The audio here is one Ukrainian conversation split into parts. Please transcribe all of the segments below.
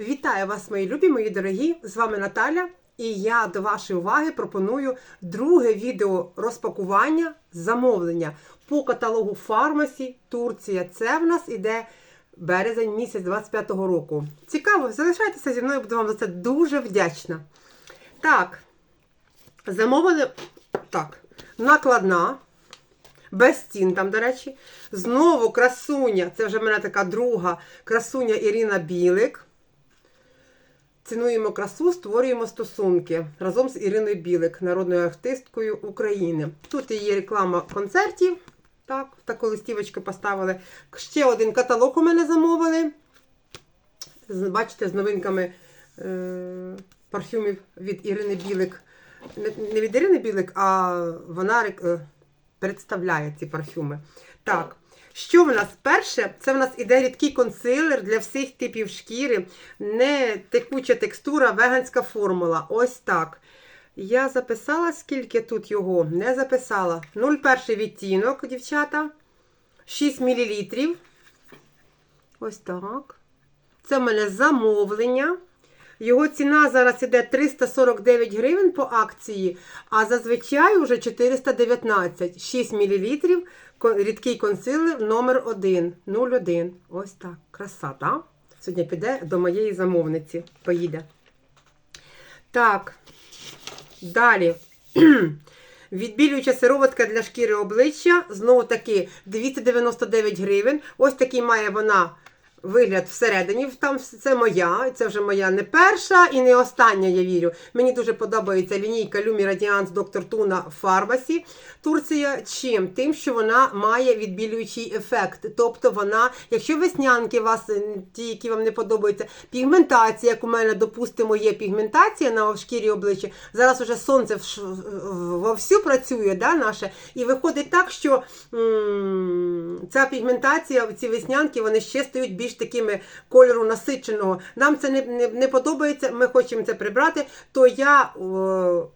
Вітаю вас, мої любі, мої дорогі! З вами Наталя, і я до вашої уваги пропоную друге відео розпакування замовлення по каталогу Фармасі Турція. Це в нас іде березень місяць 25-го року. Цікаво, залишайтеся зі мною, буду вам за це дуже вдячна. Так, замовили так, накладна. Без стін там, до речі. Знову красуня. Це вже в мене така друга красуня Ірина Білик. Цінуємо красу, створюємо стосунки разом з Іриною Білик, народною артисткою України. Тут є реклама концертів. Так, таку листівочку поставили. Ще один каталог у мене замовили. Бачите, з новинками е- парфюмів від Ірини Білик. Не, від Ірини Білик, а вона е, представляє ці парфюми. Так. Що в нас перше? Це в нас іде рідкий консилер для всіх типів шкіри, не текуча текстура, веганська формула. Ось так. Я записала, скільки тут його? Не записала. 0,1 відтінок, дівчата. 6 мл. Ось так. Це в мене замовлення. Його ціна зараз іде 349 гривень по акції, а зазвичай уже 419. 6 мл. Рідкий консилер номер 1 01. Ось так. Краса, так? Сьогодні піде до моєї замовниці. Поїде. Так. Далі. Відбілююча сироватка для шкіри обличчя. Знову таки 299 гривень. Ось такий має вона вигляд всередині. Там це моя. Це вже моя не перша і не остання, я вірю. Мені дуже подобається лінійка Lumi Radiance Dr. Tuna Pharmacy. Турція чим? Тим, що вона має відбілюючий ефект. Тобто вона, якщо веснянки вас, е, ті, які вам не подобаються, пігментація, як у мене, допустимо, є пігментація на шкірі обличчя. Зараз уже сонце вовсю працює, да, наше, і виходить так, що м, ця пігментація, ці веснянки, вони ще стають більш такими кольору насиченого. Нам це не, не, не подобається, ми хочемо це прибрати, то я. о,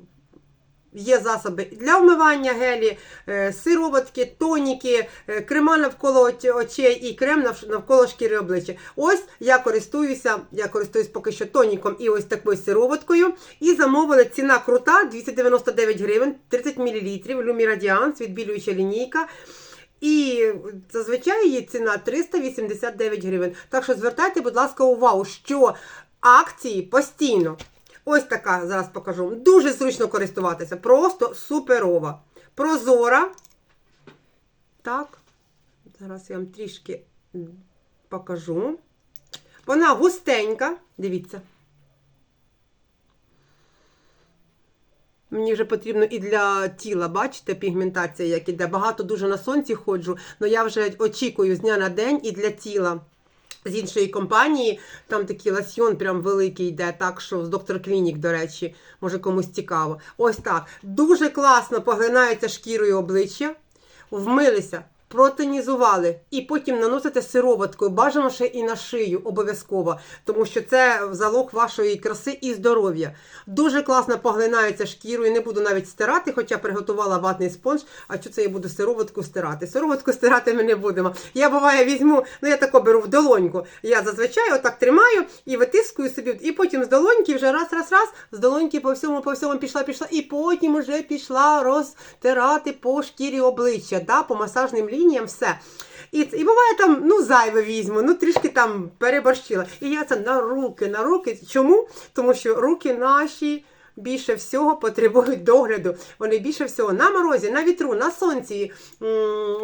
Є засоби для вмивання гелі, е, сироватки, тоніки, е, крема навколо очей і крем навколо шкіри обличчя. Ось я користуюся, я користуюсь поки що тоніком і ось такою сироваткою. І замовили ціна крута 299 гривень, 30 мл, Lumi Radiance, відбілююча лінійка. І зазвичай її ціна 389 гривень. Так що звертайте, будь ласка, увагу, що акції постійно. Ось така, зараз покажу. Дуже зручно користуватися. Просто суперова. Прозора. Так. Зараз я вам трішки покажу. Вона густенька. Дивіться. Мені вже потрібно і для тіла, бачите, пігментація, як іде. Багато дуже на сонці ходжу, але я вже очікую з дня на день і для тіла. З іншої компанії, там такий ласьйон прям великий йде, так що з доктор Клінік, до речі, може комусь цікаво. Ось так. Дуже класно поглинається шкірою обличчя, вмилися, протонізували і потім наносите сироваткою. Бажано ще і на шию обов'язково, тому що це залог вашої краси і здоров'я. Дуже класно поглинається шкірою. Не буду навіть стирати, хоча приготувала ватний спонж. А що це я буду сироватку стирати? Сироватку стирати ми не будемо. Я буває візьму, ну я тако беру в долоньку. Я зазвичай отак тримаю і витискую собі, і потім з долоньки вже раз, раз, раз, з долоньки по всьому, по всьому пішла, пішла, і потім вже пішла розтирати по шкірі обличчя, да, по масажним лініям, все. І, і буває там, ну, зайве візьму, ну трішки там переборщила. І я це на руки, на руки. Чому? Тому що руки наші. Більше всього потребують догляду. Вони більше всього на морозі, на вітру, на сонці.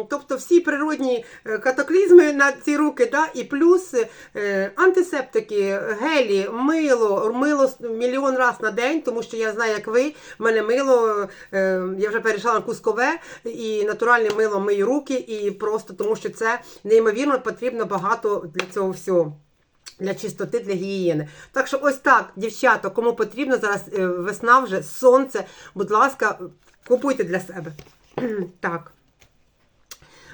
Тобто всі природні е, катаклізми на ці руки, да? і плюс е, антисептики, гелі, мило, мило мільйон раз на день, тому що я знаю, як ви. В мене мило, е, я вже перейшла на кускове, і натуральне мило мию руки, і просто тому що це неймовірно потрібно багато для цього всього. Для чистоти, для гігієни. Так що ось так, дівчата, кому потрібно зараз е, весна вже, сонце, будь ласка, купуйте для себе. так.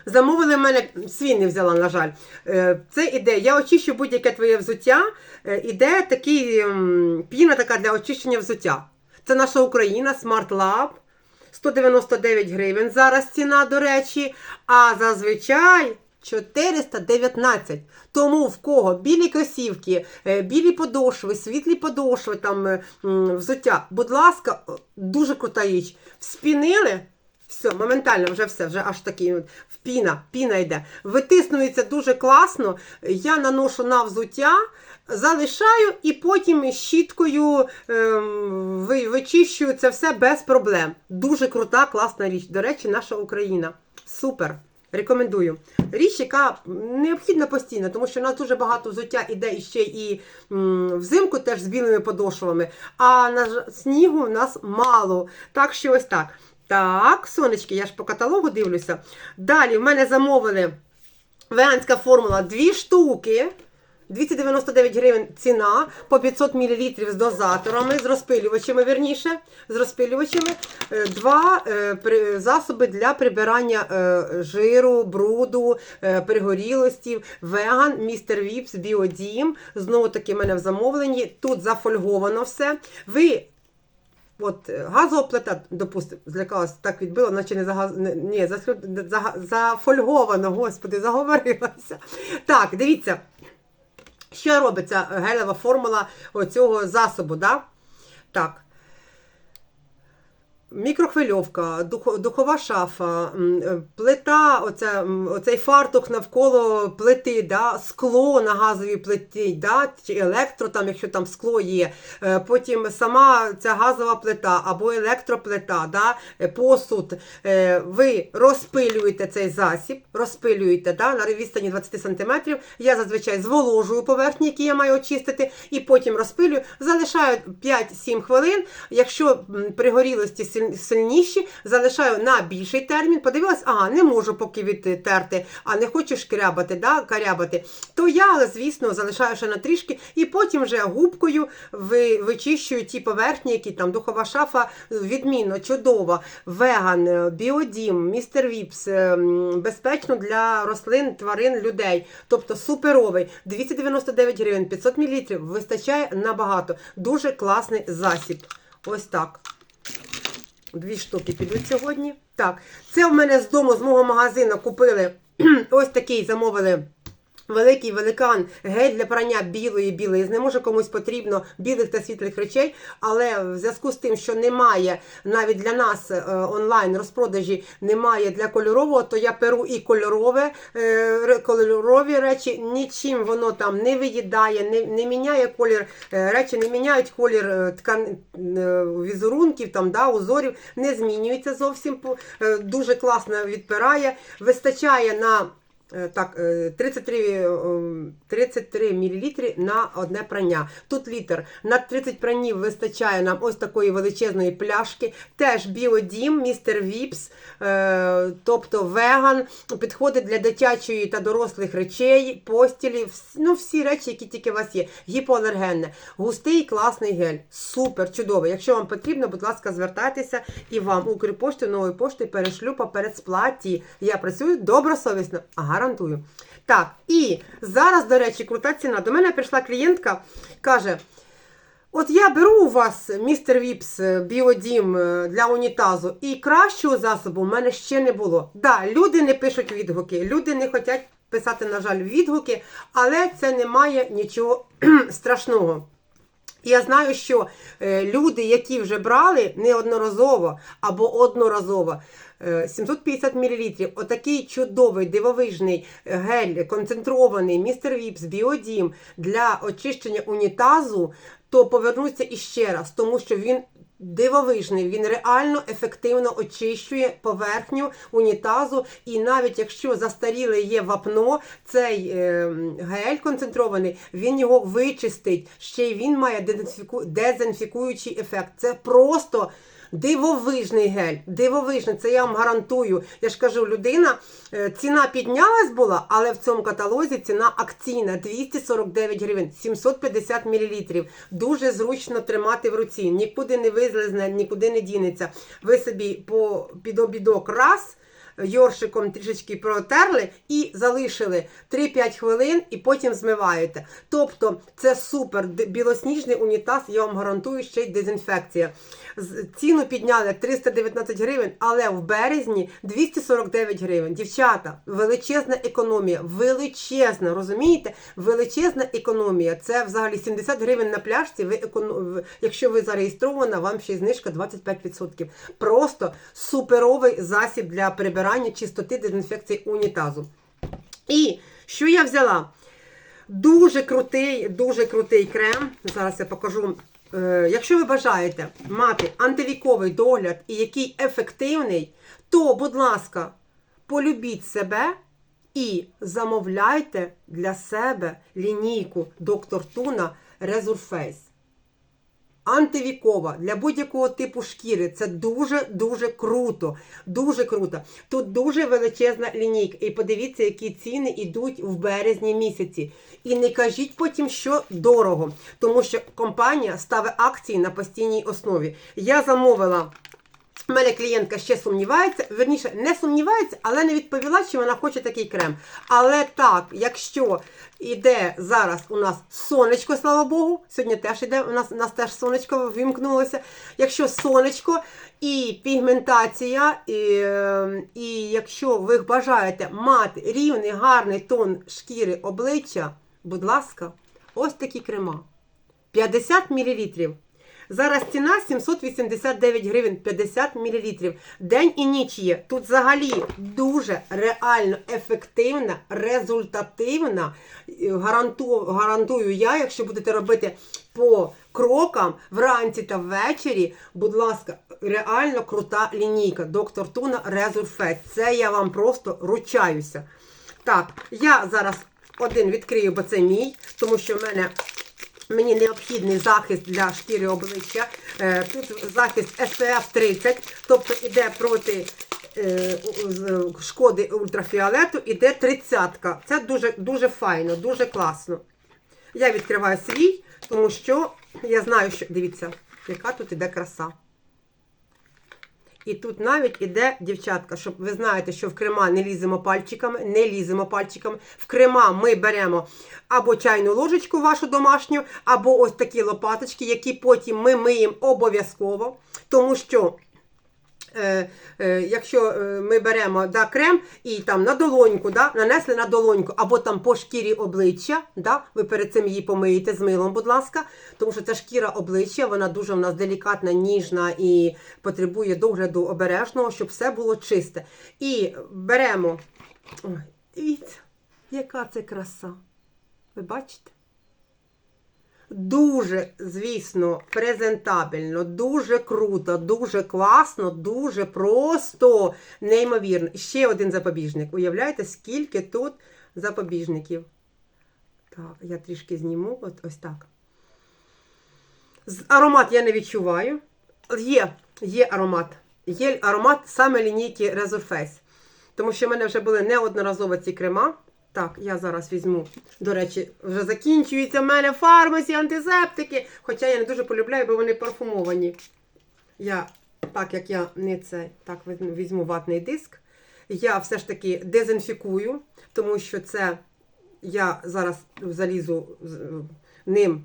Замовили в мене, свій не взяла, на жаль. Е, Це іде, я очищу будь-яке твоє взуття. Е, Іде такий піна така для очищення взуття. Це наша Україна, Smart Lab. 199 гривень зараз ціна, до речі. А зазвичай 419. Тому в кого білі кросівки, е, білі подошви, світлі подошви, там е, взуття, будь ласка, дуже крута річ. Вспінили. Все, моментально, вже все, вже аж такий от, піна, піна йде. Витиснується дуже класно. Я наношу на взуття, залишаю і потім щіткою ем, вичищую це все без проблем. Дуже крута, класна річ. До речі, наша Україна. Супер. Рекомендую. Річ, яка необхідна постійно, тому що у нас дуже багато взуття іде іще і м, взимку теж з білими подошвами, а на снігу в нас мало. Так що ось так. Так, сонечки, я ж по каталогу дивлюся. Далі в мене замовили веганська формула дві штуки. 299 гривень ціна по 500 мл з дозаторами, з розпилювачами, верніше, з розпилювачами. Е, Два е, засоби для прибирання е, жиру, бруду, пригорілості. Веган, містер Віпс, Біодім. Знову таки в мене в замовленні. Тут зафольговано все. Ви От газова плита, допустимо, злякалась, так відбила, наче не за газ... ні, за... За... зафольговано, господи, заговорилася. Так, дивіться, що робиться е, гелева формула оцього засобу, да? Так. Мікрохвильовка, духова шафа, е, плита, оце, оцей фартух навколо плити, да, скло на газовій плиті, да, чи електро, там, якщо там скло є, е, потім сама ця газова плита або електроплита, да, е, посуд. Ви розпилюєте цей засіб, розпилюєте да, на відстані 20 см. Я зазвичай зволожую поверхні, які я маю очистити, і потім розпилюю. Залишаю 5-7 хвилин. Якщо пригорілості силь- сильніші, залишаю на більший термін. Подивилась, ага, не можу поки відтерти, а не хочу шкрябати, да, карябати. То я, звісно, залишаю ще на трішки, і потім вже губкою вичищую ті поверхні, які там духова шафа відмінно, чудово. Веган, е, біодім, містер Віпс, е, безпечно для рослин, тварин, людей. Тобто суперовий. 299 гривень, 500 мл. Вистачає набагато. Дуже класний засіб. Ось так. Дві штуки підуть сьогодні. Так, це в мене з дому, з мого магазину купили ось такий замовили. Великий великан гель для прання білої білизни. Може комусь потрібно білих та світлих речей, але в зв'язку з тим, що немає навіть для нас е, онлайн розпродажі, немає для кольорового, то я перу і кольорове, е, кольорові речі. Нічим воно там не виїдає, не, не міняє колір. е, Речі не міняють колір ткан візерунків, там да, узорів, не змінюється зовсім. Дуже класно відпирає. Вистачає на. Е, Так, е, 33, е, 33 мл на одне прання. Тут літр. На 30 пранів вистачає нам ось такої величезної пляшки. Теж біодім, містер Віпс, е, тобто веган. Підходить для дитячої та дорослих речей, постілі, вс- ну всі речі, які тільки у вас є. Гіпоалергенне. Густий класний гель. Супер, чудовий. Якщо вам потрібно, будь ласка, звертайтеся і вам Укрпоштою, новою поштою перешлю по передсплаті. Я працюю добросовісно, а гарантую. Так, і зараз, до речі, крута ціна. До мене прийшла клієнтка, каже. От я беру у вас містер Віпс біодім е, для унітазу, і кращого засобу в мене ще не було. Да, люди не пишуть відгуки, люди не хочуть писати, на жаль, відгуки, але це не має нічого страшного. Я знаю, що е, люди, які вже брали неодноразово або одноразово, 750 мл, отакий чудовий дивовижний е, гель, концентрований містер Віпс, біодім для очищення унітазу, то повернуться іще раз, тому що він. Дивовижний, він реально ефективно очищує поверхню унітазу, і навіть якщо застаріле є вапно, цей е, гель концентрований, він його вичистить. Ще й він має дезінфіку... дезінфікуючий ефект. Це просто дивовижний гель. Дивовижний, це я вам гарантую. Я ж кажу, людина, е, ціна піднялась була, але в цьому каталозі ціна акційна 249 гривень, 750 мл. Дуже зручно тримати в руці. Нікуди не визлезне, нікуди не дінеться. Ви собі по під обідок раз. Йоршиком трішечки протерли і залишили 3-5 хвилин, і потім змиваєте. Тобто це супер білосніжний унітаз, я вам гарантую, ще й дезінфекція. Ціну підняли 319 гривень, але в березні 249 гривень. Дівчата, величезна економія, величезна, розумієте? Величезна економія. Це взагалі 70 гривень на пляшці. Ви еконо... в- Якщо ви зареєстрована, вам ще й знижка 25%. Просто суперовий засіб для прибирання чистоти дезінфекції унітазу. І що я взяла? Дуже крутий, дуже крутий крем. Зараз я покажу. Е, Якщо ви бажаєте мати антивіковий догляд і який ефективний, то, будь ласка, полюбіть себе і замовляйте для себе лінійку Доктор Туна Resurface. Антивікова для будь-якого типу шкіри. Це дуже-дуже круто. Дуже круто. Тут дуже величезна лінійка. І подивіться, які ціни йдуть в березні місяці. І не кажіть потім, що дорого, тому що компанія ставить акції на постійній основі. Я замовила. У мене клієнтка ще сумнівається, верніше не сумнівається, але не відповіла, чи вона хоче такий крем. Але так, якщо іде зараз у нас сонечко, слава Богу, сьогодні теж іде, у нас, у нас теж сонечко вимкнулося. Якщо сонечко і пігментація, і, е, і якщо ви бажаєте мати рівний гарний тон шкіри обличчя, будь ласка, ось такі крема. 50 мл. Зараз ціна 789 гривень 50 мл. День і ніч є. Тут взагалі дуже реально ефективна, результативна. Е, Гаранту, гарантую я, якщо будете робити по крокам вранці та ввечері, будь ласка, реально крута лінійка. Доктор Туна Resurface. Це я вам просто ручаюся. Так, я зараз один відкрию, бо це мій, тому що в мене Мені необхідний захист для шкіри обличчя. Е, Тут захист SPF 30, тобто йде проти е, шкоди ультрафіолету, іде 30 -ка. Це дуже, дуже файно, дуже класно. Я відкриваю свій, тому що я знаю, що. Дивіться, яка тут іде краса. І тут навіть іде дівчатка, щоб ви знаєте, що в крема не ліземо пальчиками, не ліземо пальчиками. В крема ми беремо або чайну ложечку вашу домашню, або ось такі лопаточки, які потім ми миємо обов'язково. Тому що. Е, е, якщо е, ми беремо да, крем і там на долоньку, да, нанесли на долоньку, або там по шкірі обличчя, да, ви перед цим її помиєте з милом, будь ласка, тому що ця шкіра обличчя, вона дуже в нас делікатна, ніжна і потребує догляду обережного, щоб все було чисте. І беремо, ой, дивіться, яка це краса. Ви бачите? Дуже, звісно, презентабельно, дуже круто, дуже класно, дуже просто, неймовірно. Ще один запобіжник. Уявляєте, скільки тут запобіжників? Так, я трішки зніму, от ось так. Аромат я не відчуваю. Є, є аромат. Є аромат саме лінійки Resurface. Тому що в мене вже були неодноразово ці крема. Так, я зараз візьму. До речі, вже закінчуються в мене фармасі, антисептики. Хоча я не дуже полюбляю, бо вони парфумовані. Я, так як я не це, так візьму- ватний диск. Я все ж таки дезінфікую, тому що це я зараз залізу ним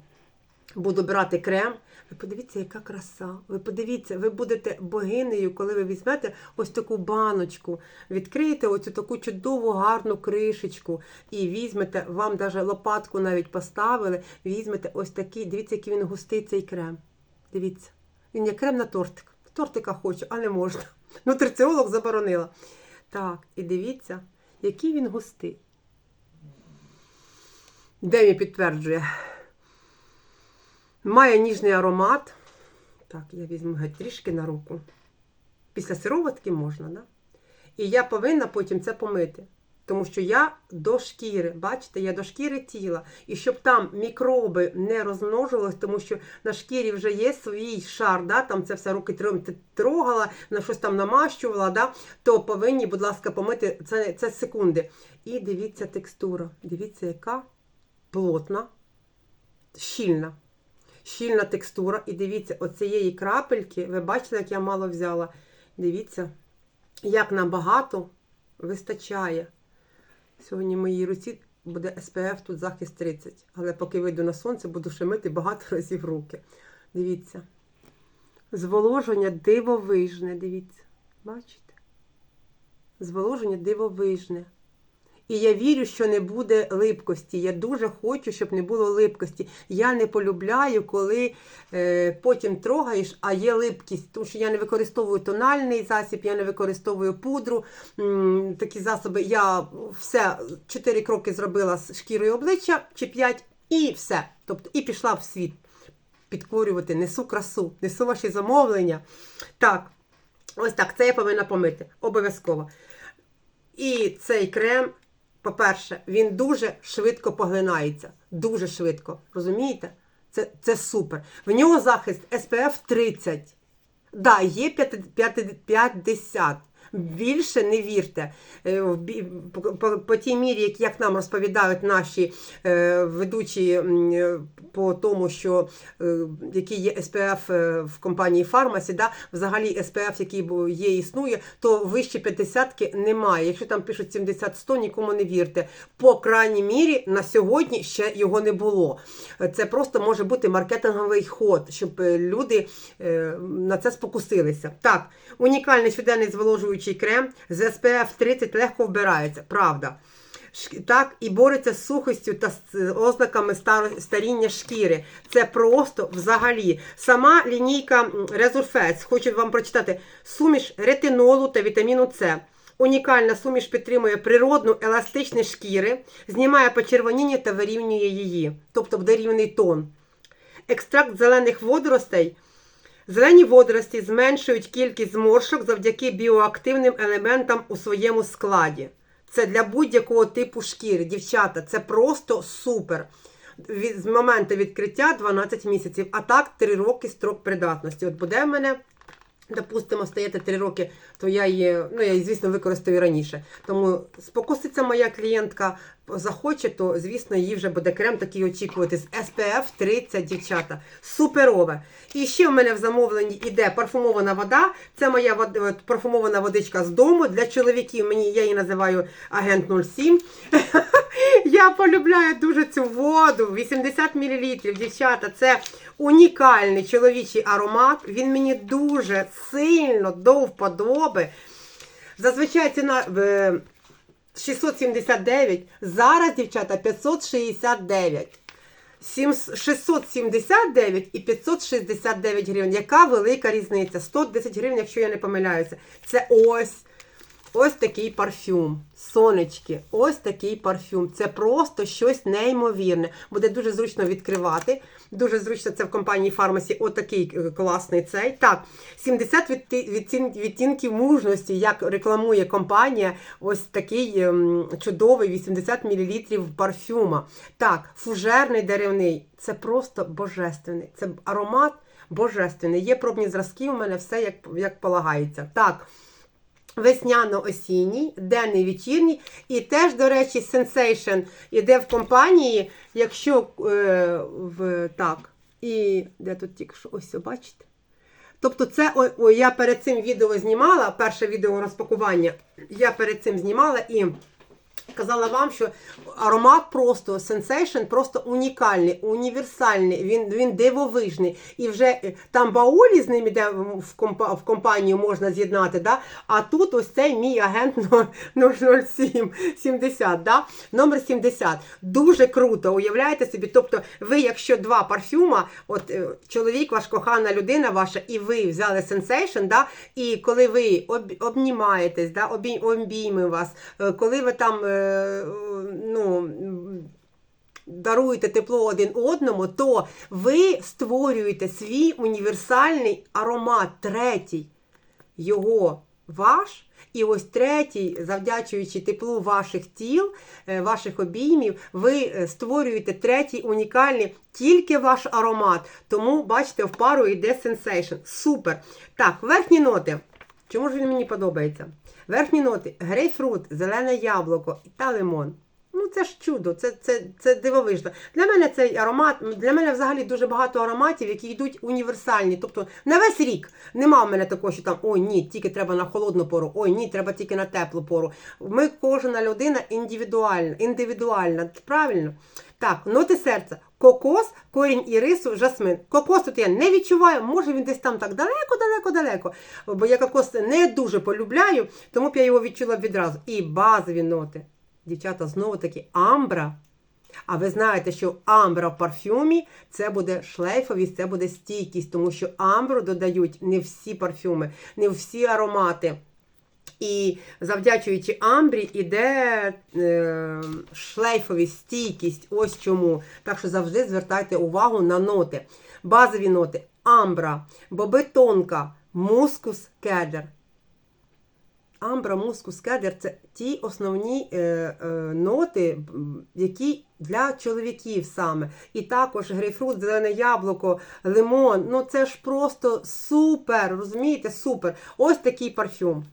буду брати крем. Ви подивіться, яка краса. Ви подивіться, ви будете богинею, коли ви візьмете ось таку баночку, відкриєте оцю таку чудову гарну кришечку і візьмете, вам даже лопатку навіть поставили, візьмете ось такий, дивіться, який він густий цей крем. Дивіться, він як крем на тортик. Тортика хочу, а не можна. Нутриціолог заборонила. Так, і дивіться, який він густий. Демі підтверджує. Має ніжний аромат. Так, я візьму геть трішки на руку. Після сироватки можна, да? І я повинна потім це помити. Тому що я до шкіри, бачите, я до шкіри тіла. І щоб там мікроби не розмножувалися, тому що на шкірі вже є свій шар, да? там це все руки трогала, на щось там намащувала, да? то повинні, будь ласка, помити це, це секунди. І дивіться текстура. Дивіться, яка плотна, щільна щільна текстура. І дивіться, оцієї крапельки, ви бачите, як я мало взяла. Дивіться, як набагато вистачає. Сьогодні в моїй руці буде SPF, тут захист 30. Але поки вийду на сонце, буду ще мити багато разів руки. Дивіться. Зволоження дивовижне, дивіться. Бачите? Зволоження дивовижне. І я вірю, що не буде липкості. Я дуже хочу, щоб не було липкості. Я не полюбляю, коли е, потім трогаєш, а є липкість. Тому що я не використовую тональний засіб, я не використовую пудру. М, такі засоби. Я все 4 кроки зробила з шкірою обличчя чи 5, і все. Тобто, і пішла в світ підкорювати, несу красу, несу ваші замовлення. Так, ось так, це я повинна помити. Обов'язково. І цей крем, по-перше, він дуже швидко поглинається. Дуже швидко. Розумієте? Це, це супер. В нього захист SPF 30. Да, є 50. Більше не вірте. Е, По, тій мірі, як, нам розповідають наші е, ведучі е, по тому, що який є е, в компанії Фармасі, да, взагалі SPF, який є, існує, то вище 50 немає. Якщо там пишуть 70-100, нікому не вірте. По крайній мірі на сьогодні ще його не було. Це просто може бути маркетинговий ход, щоб люди на це спокусилися. Так, унікальний щоденний зволожуючий крем з SPF 30 легко вбирається, правда. Так, і бореться з сухостю та ознаками старіння шкіри. Це просто взагалі. Сама лінійка Resurface, хочу вам прочитати, суміш ретинолу та вітаміну С. Унікальна суміш підтримує природну еластичність шкіри, знімає почервоніння та вирівнює її, тобто буде рівний тон. Екстракт зелених водоростей. Зелені водорості зменшують кількість зморшок завдяки біоактивним елементам у своєму складі. Це для будь-якого типу шкіри. Дівчата, це просто супер. З моменту відкриття 12 місяців, а так 3 роки строк придатності. От буде в мене, допустимо, стояти 3 роки, то я її, ну я її, звісно, використаю раніше. Тому спокуситься моя клієнтка, захоче, то, звісно, їй вже буде крем такий очікувати з SPF 30, дівчата. Суперове. І ще в мене в замовленні іде парфумована вода. Це моя вод- парфумована водичка з дому. Для чоловіків мені я її називаю агент 07. Я полюбляю дуже цю воду. 80 мл, дівчата. Це унікальний чоловічий аромат. Він мені дуже сильно до вподоби. Зазвичай ціна е, 679, зараз, дівчата, 569. 679 і 569 гривень. Яка велика різниця? 110 гривень, якщо я не помиляюся. Це ось. Ось такий парфюм. Сонечки, ось такий парфюм. Це просто щось неймовірне. Буде дуже зручно відкривати. Дуже зручно це в компанії Фармасі. Отакий е, класний цей. Так, 70 відти- відтін- відтінків мужності, як рекламує компанія. Ось такий ем, чудовий 80 мл парфюма. Так, фужерний деревний. Це просто божественний. Це аромат божественний. Є пробні зразки, у мене все як, як полагається. Так. Весняно-осінній, денний вечірній. І теж, до речі, Sensation іде в компанії, якщо е, в так. І де тут тільки що ось бачите? Тобто, це о, о, я перед цим відео знімала, перше відео розпакування. Я перед цим знімала і казала вам, що аромат просто Sensation просто унікальний, універсальний, він, він дивовижний. І вже е, там баулі з ним іде в, компа, в компанію можна з'єднати. Да? А тут ось цей мій агент 007 70, да? номер 70. Дуже круто, уявляєте собі. Тобто, ви, якщо два парфюма, от е, чоловік, ваш кохана людина ваша, і ви взяли Sensation, да? і коли ви об, обнімаєтесь, да? обій, обійми вас, е, коли ви там. Е, ну, Даруєте тепло один одному, то ви створюєте свій універсальний аромат, третій його ваш. І ось третій, завдячуючи теплу ваших тіл, е, ваших обіймів, ви е, створюєте третій унікальний тільки ваш аромат. Тому, бачите, в пару йде Sensation. Супер. Так, верхні ноти. Чому ж він мені подобається? Верхні ноти: грейпфрут, зелене яблуко та лимон. Ну, це ж чудо, це, це, це дивовижно. Для мене цей аромат, для мене взагалі дуже багато ароматів, які йдуть універсальні. Тобто на весь рік нема в мене такого, що там ой, ні, тільки треба на холодну пору, ой, ні, треба тільки на теплу пору. Ми кожна людина індивідуальна, індивідуальна, правильно? Так, ноти серця. Кокос, корінь ірису, жасмин. Кокос тут я не відчуваю, може він десь там так далеко, далеко, далеко. Бо я кокос не дуже полюбляю, тому б я його відчула відразу. І базові ноти. Дівчата, знову таки амбра. А ви знаєте, що амбра в парфюмі це буде шлейфовість, це буде стійкість, тому що амбру додають не всі парфюми, не всі аромати. І завдячуючи амбрі, іде е, шлейфовість, стійкість. Ось чому. Так що завжди звертайте увагу на ноти. Базові ноти: амбра, боби тонка, мускус, кедр. Амбра, мускус, кедр це ті основні е, е, ноти, які для чоловіків саме. І також грейпфрут, зелене яблуко, лимон. Ну це ж просто супер, розумієте? Супер. Ось такий парфюм.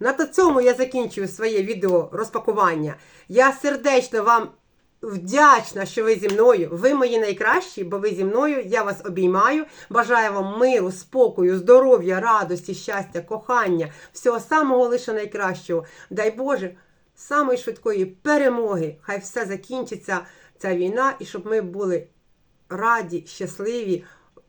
На цьому я закінчую своє відео розпакування. Я сердечно вам вдячна, що ви зі мною. Ви мої найкращі, бо ви зі мною. Я вас обіймаю. Бажаю вам миру, спокою, здоров'я, радості, щастя, кохання, всього самого лише найкращого. Дай Боже, самої швидкої перемоги. Хай все закінчиться, ця війна, і щоб ми були раді, щасливі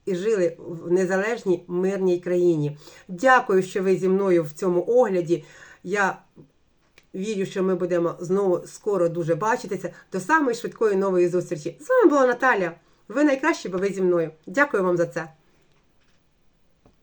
і жили в незалежній мирній країні. Дякую, що ви зі мною в цьому огляді. Я вірю, що ми будемо знову скоро дуже бачитися. До самої швидкої нової зустрічі. З вами була Наталя. Ви найкращі, бо ви зі мною. Дякую вам за це.